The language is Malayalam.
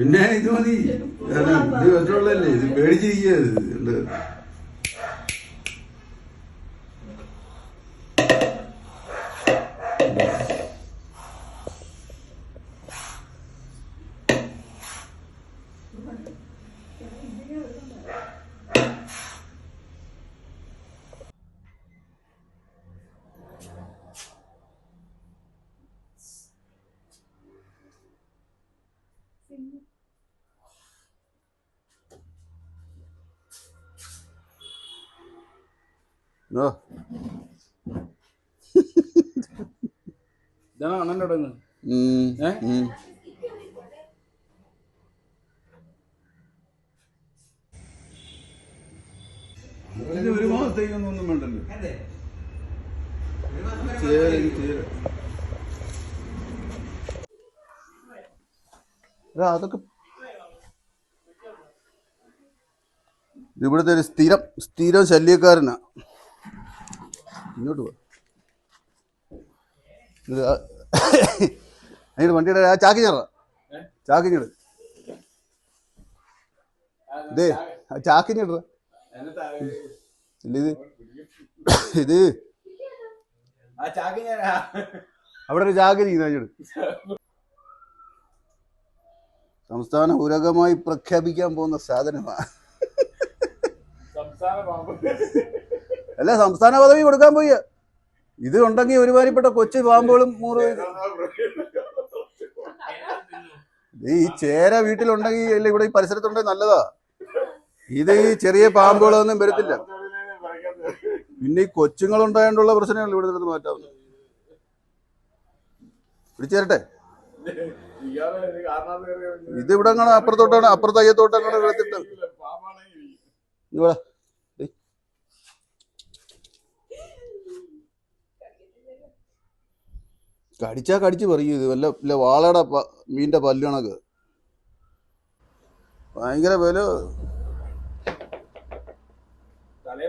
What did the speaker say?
പിന്നെ ഇത് മതി ഇത് വെച്ചുള്ളല്ലേ ഇത് -hmm. ഇത് ഓ ഇതാണ് അണ്ണന്റെ അവിടെ ഏ? ഉം. ഇത് ഒരു മാസത്തേക്കൊന്നും വേണ്ടല്ലോ. അതൊക്കെ ഇവിടുത്തെ ഒരു സ്ഥിരം സ്ഥിരം ശല്യക്കാരനാ. ഇങ്ങോട്ട് പോ. വണ്ടിയുടെ ആ- വണ്ടിയുടെ ആ ചാക്കിഞ്ഞറ ചാക്കിഞ്ഞിട് ഇതേ ആ ചാക്കിഞ്ഞിട ഇല്ല ഇത് ഇത് ചാക്കി അവിടെ ഒരു ചാക്കി അതിഞ്ഞിട് സംസ്ഥാന ഉരകമായി പ്രഖ്യാപിക്കാൻ പോകുന്ന സാധനമാണ് സംസ്ഥാന അല്ല സംസ്ഥാന പദവി കൊടുക്കാൻ പോയി. ഇത് ഉണ്ടെങ്കിൽ ഒരുമാതിരിപ്പെട്ട കൊച്ചു പാമ്പുകളും മൂറ് ഈ ചേര വീട്ടിലുണ്ടെങ്കിൽ അല്ല ഇവിടെ ഈ പരിസരത്തുണ്ടെങ്കിൽ നല്ലതാ. ഇത് ഈ ചെറിയ പാമ്പുകളൊന്നും വരത്തില്ല. പിന്നെ ഈ കൊച്ചുങ്ങളുണ്ടായോണ്ടുള്ള പ്രശ്നങ്ങൾ ഇവിടെ നിന്ന് മാറ്റാവുന്നു പിടിച്ചേരട്ടെ. ഇത് ഇവിടെ അപ്പുറത്തോട്ടാണ് അപ്പുറത്തയ്യത്തോട്ടാണ് എടുത്തിട്ട് ഇവിടെ. കടിച്ചാ കടിച്ച് പറയൂ ഇത്. വല്ല വല്ല വാളയുടെ മീന്റെ പല്ലുകണക്ക്. ഭയങ്കര വില. തലയെ